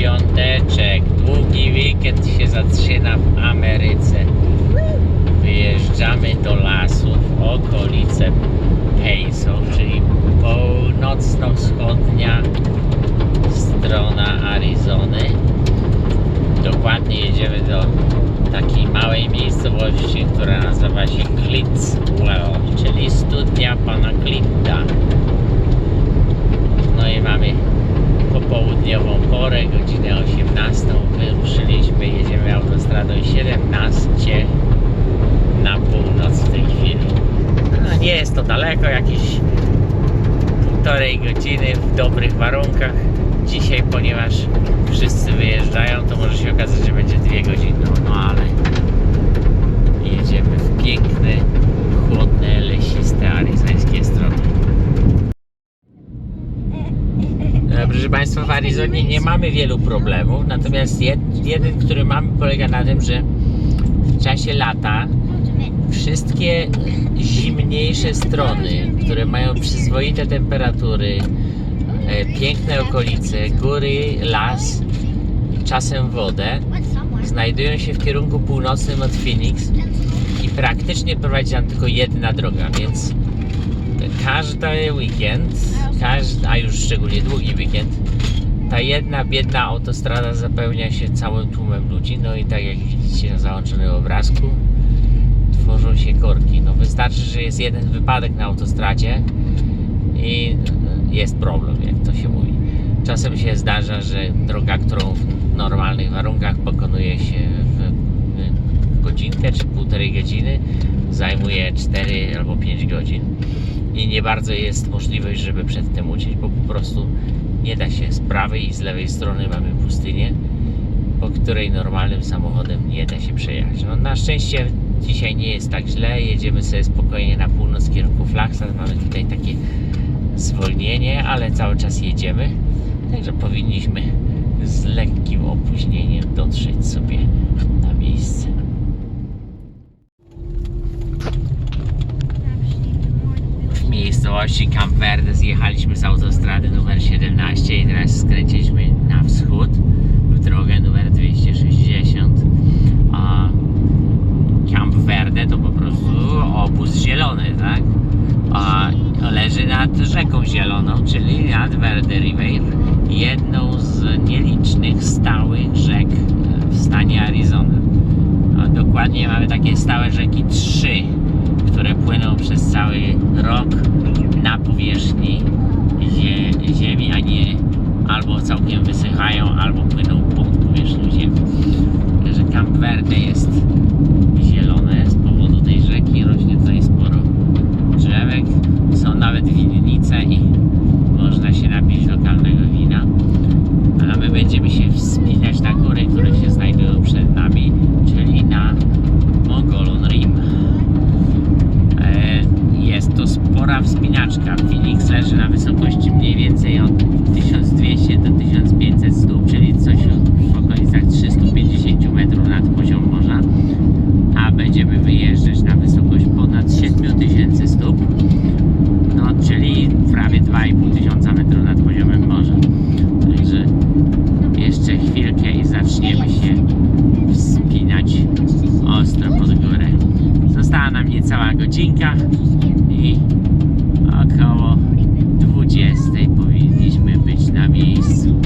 Piąteczek, długi weekend się zaczyna w Ameryce. Wyjeżdżamy do lasu w okolice Payso, czyli północno-wschodnia strona Arizony. Dokładnie jedziemy do takiej małej miejscowości, która nazywa się Clintwell, czyli studnia pana Clinta. No i mamy popołudniową porę, godzinę 18. Wyruszyliśmy, jedziemy autostradą 17 na północ w tej chwili. No nie jest to daleko, jakieś półtorej godziny w dobrych warunkach. Dzisiaj, ponieważ wszyscy wyjeżdżają, to może się okazać, że będzie dwie godziny, no, no ale jedziemy w piękne, chłodne, lesiste, aryzańskie strony. E, Proszę Państwa, w Arizonie nie mamy wielu problemów, natomiast jed, jeden, który mamy, polega na tym, że w czasie lata wszystkie zimniejsze strony, które mają przyzwoite temperatury, e, piękne okolice, góry, las, czasem wodę, znajdują się w kierunku północnym od Phoenix i praktycznie prowadzi tam tylko jedna droga, więc każdy weekend, każdy, a już szczególnie długi weekend, ta jedna biedna autostrada zapełnia się całym tłumem ludzi. No i tak jak widzicie na załączonym obrazku, tworzą się korki. No wystarczy, że jest jeden wypadek na autostradzie i jest problem, jak to się mówi. Czasem się zdarza, że droga, którą w normalnych warunkach pokonuje się godzinkę czy półtorej godziny, zajmuje 4 albo 5 godzin. I nie bardzo jest możliwość, żeby przed tym uciec, bo po prostu nie da się. Z prawej i z lewej strony mamy pustynię, po której normalnym samochodem nie da się przejechać. No, na szczęście dzisiaj nie jest tak źle, jedziemy sobie spokojnie na północ w kierunku Flagstaff, mamy tutaj takie zwolnienie, ale cały czas jedziemy, także powinniśmy z lekkim opóźnieniem miejscowości Camp Verde zjechaliśmy z autostrady numer 17 i teraz skręciliśmy na wschód w drogę numer 260 a Camp Verde to po prostu obóz zielony, tak? A leży nad rzeką zieloną, czyli nad Verde River jedną z nielicznych stałych rzek w stanie Arizona dokładnie mamy takie stałe rzeki trzy które płyną przez cały rok na powierzchni zie ziemi, a nie albo całkiem wysychają, albo płyną pod powierzchnią ziemi. Także Camp Verde jest zielone z powodu tej rzeki, rośnie tutaj sporo drzewek, są nawet winnice i można się napić lokalnego wina. A my będziemy się wspinać na góry, które się znajdują przed nami, czyli na Mogolon Rim. E, Jest to spora wspinaczka. Phoenix leży na wysokości mniej więcej od 1200 do 1500 stóp, czyli coś w okolicach 350 metrów nad poziom morza. A będziemy wyjeżdżać na wysokość ponad 7000 stóp, no czyli prawie 2500 metrów nad poziomem morza. Także jeszcze chwilkę i zaczniemy się wspinać ostro pod górę. Została nam niecała godzinka i około 20 powinniśmy być na miejscu.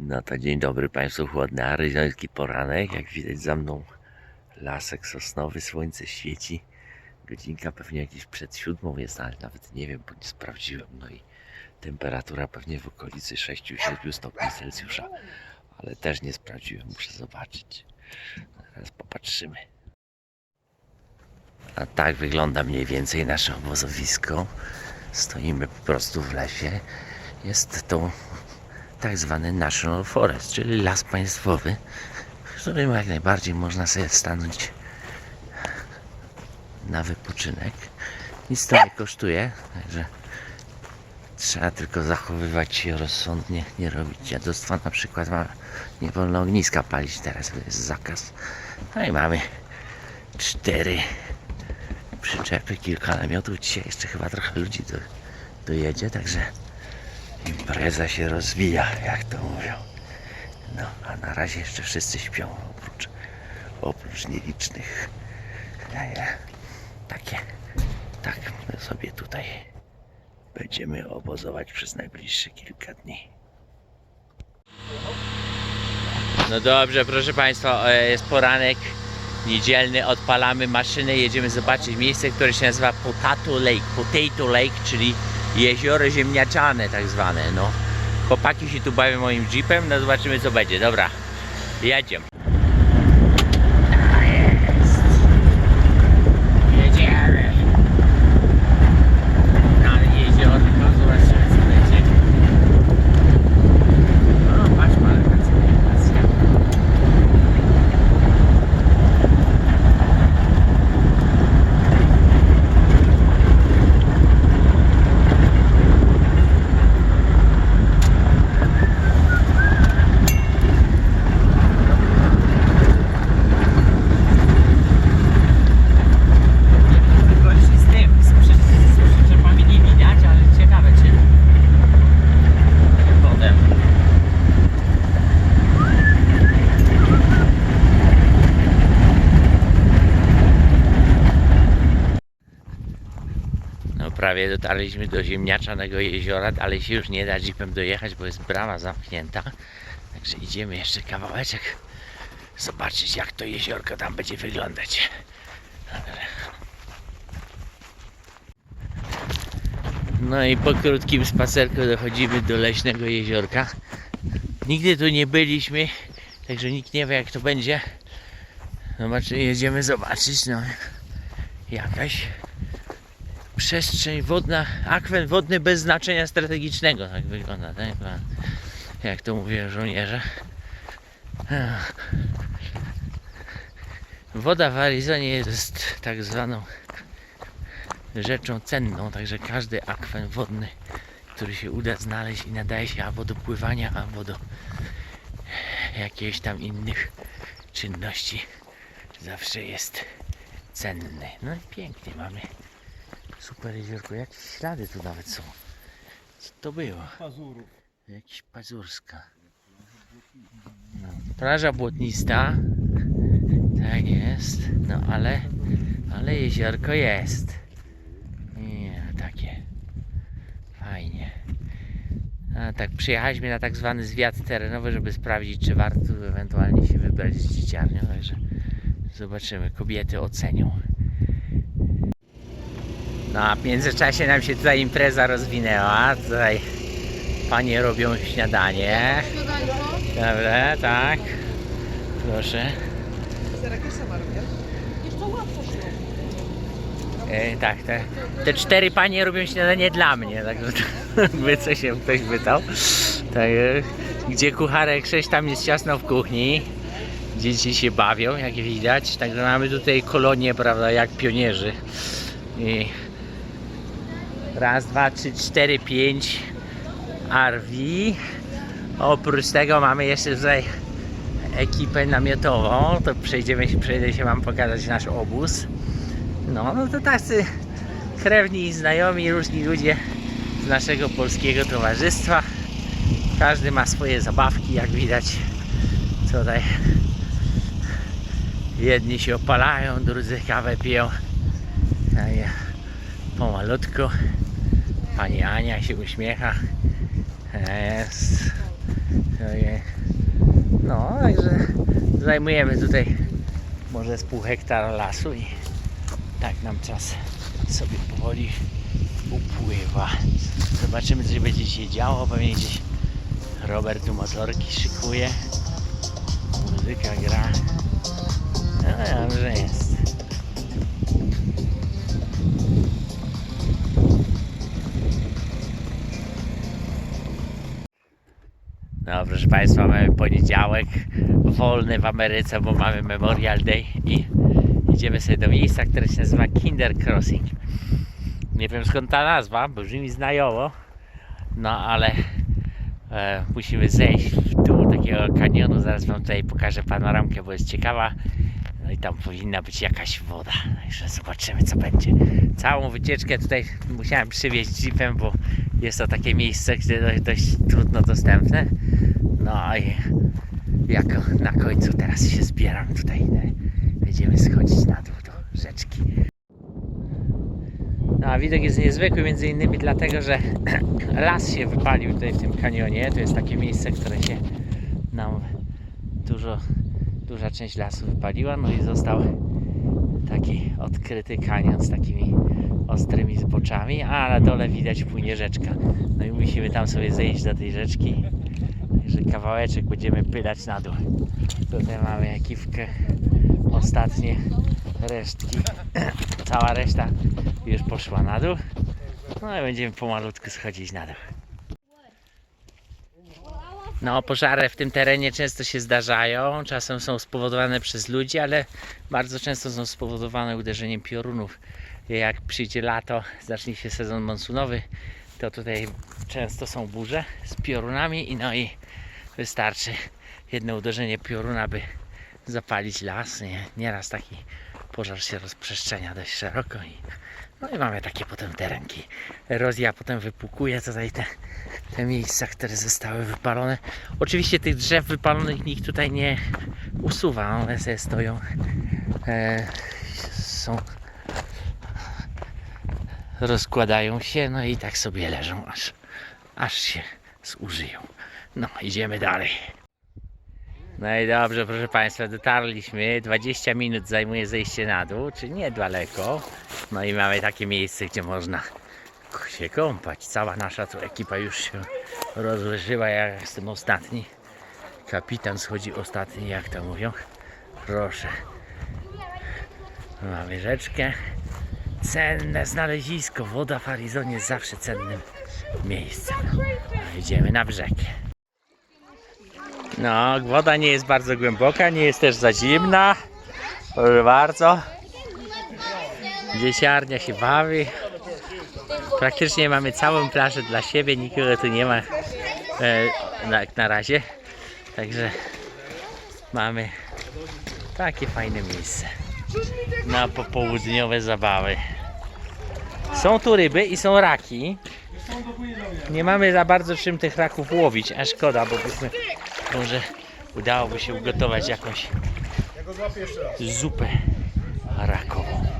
No to dzień dobry Państwu, chłodny aryzoński poranek. Jak widać za mną lasek sosnowy, słońce świeci. Godzinka pewnie jakieś przed siódmą jest, ale nawet nie wiem, bo nie sprawdziłem. No i temperatura pewnie w okolicy 6-7 stopni Celsjusza, ale też nie sprawdziłem, muszę zobaczyć. Zaraz popatrzymy. A tak wygląda mniej więcej nasze obozowisko. Stoimy po prostu w lesie. Jest to tak zwany National Forest, czyli las państwowy, w którym jak najbardziej można sobie stanąć na wypoczynek. Nic to nie kosztuje, także trzeba tylko zachowywać się rozsądnie, nie robić dziadostwa. Na przykład nie wolno ogniska palić, teraz jest zakaz. No i mamy cztery przyczepy, kilka namiotów. Dzisiaj jeszcze chyba trochę ludzi do, dojedzie, także Impreza się rozwija, jak to mówią. No, a na razie jeszcze wszyscy śpią, oprócz, oprócz nielicznych. Ja, ja, takie, tak sobie tutaj będziemy obozować przez najbliższe kilka dni. No dobrze, proszę Państwa, e, jest poranek niedzielny, odpalamy maszynę, jedziemy zobaczyć miejsce, które się nazywa Potato Lake, Potato Lake, czyli jezioro ziemniaczane tak zwane, no. Chłopaki się tu bawią moim jeepem, no zobaczymy co będzie, dobra, jedziemy. A, jest. Jedziemy. Na jeziorko, zobaczymy co będzie. O, patrz pan, jaka cywilizacja. Gości z tym, z, przy, z przyczepami nie widać, ale ciekawe czy potem. No prawie dotarliśmy do ziemniaczanego jeziora, ale się już nie da jeepem dojechać, bo jest brama zamknięta. Także idziemy jeszcze kawałeczek zobaczyć jak to jeziorko tam będzie wyglądać. No i po krótkim spacerku dochodzimy do leśnego jeziorka. Nigdy tu nie byliśmy, także nikt nie wie jak to będzie. Zobaczy, jedziemy zobaczyć, no jakaś przestrzeń wodna, akwen wodny bez znaczenia strategicznego, tak wygląda, tak? Jak to mówią żołnierze. Woda w Arizonie jest tak zwaną rzeczą cenną, także każdy akwen wodny, który się uda znaleźć i nadaje się albo do pływania, albo do jakichś tam innych czynności, zawsze jest cenny. No i pięknie mamy. Super jeziorko, jakieś ślady tu nawet są. Co to było? Pazurów. Jakiś pazurska. No, plaża błotnista. Tak jest. No ale, ale jeziorko jest. Nie, takie. Fajnie. A tak, przyjechaliśmy na tak zwany zwiat terenowy, żeby sprawdzić, czy warto tu ewentualnie się wybrać z dzieciarnią. Także zobaczymy, kobiety ocenią. No a w międzyczasie nam się tutaj impreza rozwinęła. Tutaj panie robią śniadanie. Dobra, tak. Proszę. E, tak, te, te cztery panie robią śniadanie dla mnie, także by co się ktoś pytał. Tak, gdzie kucharek 6 tam jest ciasno w kuchni. Dzieci się bawią, jak widać. Także mamy tutaj kolonię, prawda, jak pionierzy. I raz, dwa, trzy, cztery, pięć RV. Oprócz tego mamy jeszcze tutaj ekipę namiotową. To przejdziemy się, przejdę się wam pokazać nasz obóz. No, no to tacy krewni znajomi, różni ludzie z naszego polskiego towarzystwa. Każdy ma swoje zabawki, jak widać. Tutaj jedni się opalają, drudzy kawę piją. A ja pomalutku. Pani Ania się uśmiecha. Jest. No, także zajmujemy tutaj może z pół hektara lasu i tak nam czas sobie powoli upływa. Zobaczymy co się będzie się działo. Pewnie gdzieś Robert tu motorki szykuje. Muzyka gra. No dobrze jest. No proszę Państwa, mamy poniedziałek wolny w Ameryce, bo mamy Memorial Day i idziemy sobie do miejsca, które się nazywa Kinder Crossing. Nie wiem skąd ta nazwa, brzmi znajomo, no ale e, musimy zejść w dół takiego kanionu. Zaraz Wam tutaj pokażę panoramkę, bo jest ciekawa. No i tam powinna być jakaś woda. Także zobaczymy co będzie. Całą wycieczkę tutaj musiałem przywieźć jeepem, bo jest to takie miejsce, gdzie dość, dość trudno dostępne. No i jako na końcu teraz się zbieram tutaj. Będziemy schodzić na dół do rzeczki. No a widok jest niezwykły między innymi dlatego, że las się wypalił tutaj w tym kanionie. To jest takie miejsce, które się nam dużo, duża część lasu wypaliła. No i został taki odkryty kanion z takimi ostrymi zboczami, a na dole widać płynie rzeczka. No i musimy tam sobie zejść do tej rzeczki. Także kawałeczek będziemy pylać na dół. Tutaj mamy ekiwkę, ostatnie resztki. Cała reszta już poszła na dół. No i będziemy pomalutku schodzić na dół. No, pożary w tym terenie często się zdarzają. Czasem są spowodowane przez ludzi, ale bardzo często są spowodowane uderzeniem piorunów. Jak przyjdzie lato, zacznie się sezon monsunowy, to tutaj często są burze z piorunami i no i wystarczy jedno uderzenie pioruna, by zapalić las. Nie, nieraz taki pożar się rozprzestrzenia dość szeroko i no i mamy takie potem terenki. Erozja potem wypukuje tutaj te, te miejsca, które zostały wypalone. Oczywiście tych drzew wypalonych nikt tutaj nie usuwa, one sobie stoją. E, są rozkładają się, no i tak sobie leżą, aż, aż się zużyją. No, idziemy dalej. No i dobrze, proszę Państwa, dotarliśmy. 20 minut zajmuje zejście na dół, czyli niedaleko. No i mamy takie miejsce, gdzie można się kąpać. Cała nasza tu ekipa już się rozłożyła. Ja jestem ostatni. Kapitan schodzi ostatni, jak to mówią. Proszę. Mamy rzeczkę. Cenne znalezisko. Woda w Arizonie jest zawsze cennym miejscem. Idziemy na brzeg. No, woda nie jest bardzo głęboka, nie jest też za zimna. Proszę bardzo. Dzieciarnia się bawi. Praktycznie mamy całą plażę dla siebie, nikogo tu nie ma e, na, na razie. Także mamy takie fajne miejsce na popołudniowe zabawy. Są tu ryby i są raki. Nie mamy za bardzo czym tych raków łowić, a szkoda, bo byśmy może udałoby się ugotować jakąś zupę rakową.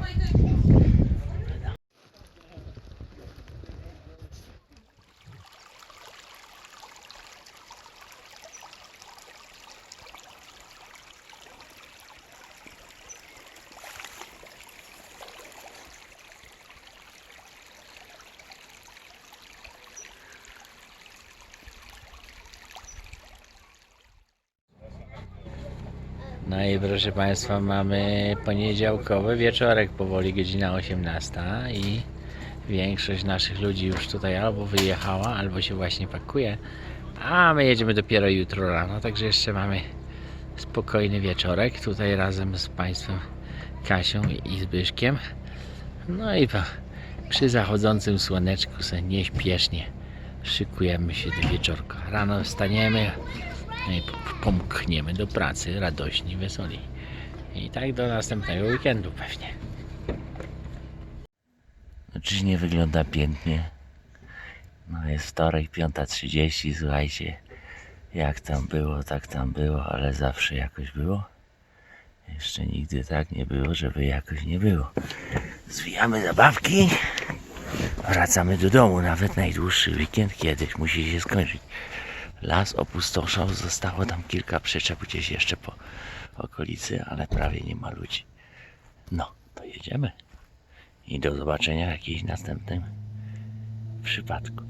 No i proszę Państwa, mamy poniedziałkowy wieczorek, powoli godzina 18 i większość naszych ludzi już tutaj albo wyjechała, albo się właśnie pakuje, a my jedziemy dopiero jutro rano, także jeszcze mamy spokojny wieczorek tutaj razem z Państwem Kasią i Zbyszkiem. No i po, przy zachodzącym słoneczku sobie nieśpiesznie szykujemy się do wieczorka. Rano wstaniemy, pomkniemy do pracy radośni, weseli. I tak do następnego weekendu pewnie. No, Czyż nie wygląda pięknie? No jest wtorek, 5.30, słuchajcie. Jak tam było, tak tam było, ale zawsze jakoś było. Jeszcze nigdy tak nie było, żeby jakoś nie było. Zwijamy zabawki. Wracamy do domu, nawet najdłuższy weekend kiedyś musi się skończyć. Las opustoszał, zostało tam kilka przyczep gdzieś jeszcze po okolicy, ale prawie nie ma ludzi. No, to jedziemy. I do zobaczenia w jakimś następnym przypadku.